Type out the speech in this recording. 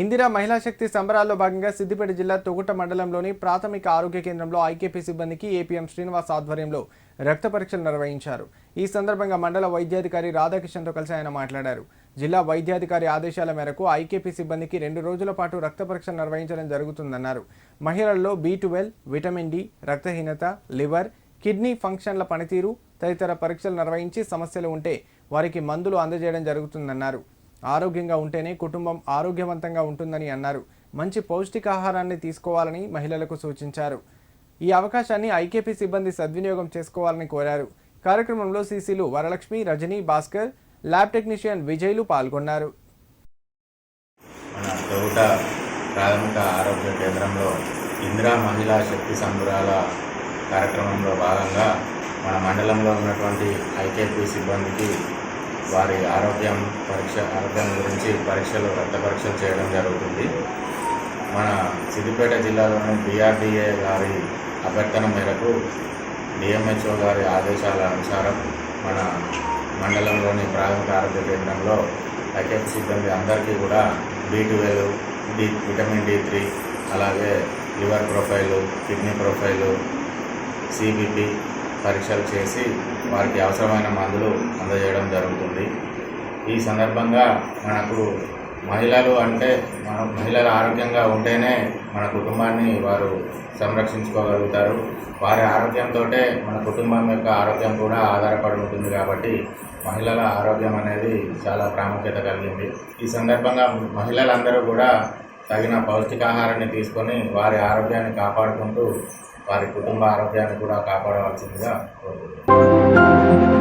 ఇందిరా మహిళా శక్తి సంబరాల్లో భాగంగా సిద్దిపేట జిల్లా తొగుట మండలంలోని ప్రాథమిక ఆరోగ్య కేంద్రంలో ఐకేపీ సిబ్బందికి ఏపీఎం శ్రీనివాస్ ఆధ్వర్యంలో రక్త పరీక్షలు నిర్వహించారు. ఈ సందర్భంగా మండల వైద్యాధికారి రాధాకిషన్తో కలిసి ఆయన మాట్లాడారు. జిల్లా వైద్యాధికారి ఆదేశాల మేరకు ఐకేపీ సిబ్బందికి రెండు రోజుల పాటు రక్త పరీక్షలు నిర్వహించడం జరుగుతుందన్నారు. మహిళల్లో బి ట్వెల్వ్ విటమిన్ డి రక్తహీనత లివర్ కిడ్నీ ఫంక్షన్ల పనితీరు తదితర పరీక్షలు నిర్వహించి సమస్యలు ఉంటే వారికి మందులు అందజేయడం జరుగుతుందన్నారు. ఆరోగ్యంగా ఉంటేనే కుటుంబం ఆరోగ్యవంతంగా ఉంటుందని అన్నారు. మంచి పౌష్టికాహారాన్ని తీసుకోవాలని మహిళలకు సూచించారు. ఈ అవకాశాన్ని ఐకేపీ సిబ్బంది సద్వినియోగం చేసుకోవాలని కోరారు. కార్యక్రమంలో సీసీలు వరలక్ష్మి రజని భాస్కర్ ల్యాబ్ టెక్నీషియన్ విజయ్లు పాల్గొన్నారు. మన తోట ప్రాథమిక ఆరోగ్య కేంద్రంలో ఇందిరా మహిళా శక్తి సంబురాల కార్యక్రమంలో భాగంగా మన మండలంలో ఉన్నటువంటి ఐకేపీ సిబ్బందికి వారి ఆరోగ్యం పరీక్ష ఆరోగ్యం గురించి పరీక్షలు రక్త పరీక్షలు చేయడం జరుగుతుంది. మన సిద్దిపేట జిల్లాలోని డిఆర్డిఏ గారి అభ్యర్థన మేరకు డిఎంహెచ్ఓ గారి ఆదేశాల అనుసారం మన మండలంలోని ప్రాథమిక ఆరోగ్య కేంద్రంలో ఐకెఫ్ సిబ్బంది అందరికీ కూడా B twelve D vitamin D three అలాగే liver profile kidney profile CBP పరీక్షలు చేసి వారికి అవసరమైన మందులు అందజేయడం జరుగుతుంది. ఈ సందర్భంగా మనకు మహిళలు అంటే మన మహిళలు ఆరోగ్యంగా ఉంటేనే మన కుటుంబాన్ని వారు సంరక్షించుకోగలుగుతారు. వారి ఆరోగ్యంతో మన కుటుంబం యొక్క ఆరోగ్యం కూడా ఆధారపడి ఉంటుంది కాబట్టి మహిళల ఆరోగ్యం అనేది చాలా ప్రాముఖ్యత కలిగింది. ఈ సందర్భంగా మహిళలందరూ కూడా తగిన పౌష్టికాహారాన్ని తీసుకొని వారి ఆరోగ్యాన్ని కాపాడుకుంటూ వారి కుటుంబ ఆరోగ్యాన్ని కూడా కాపాడవలసిందిగా కోరుకుంటున్నాను.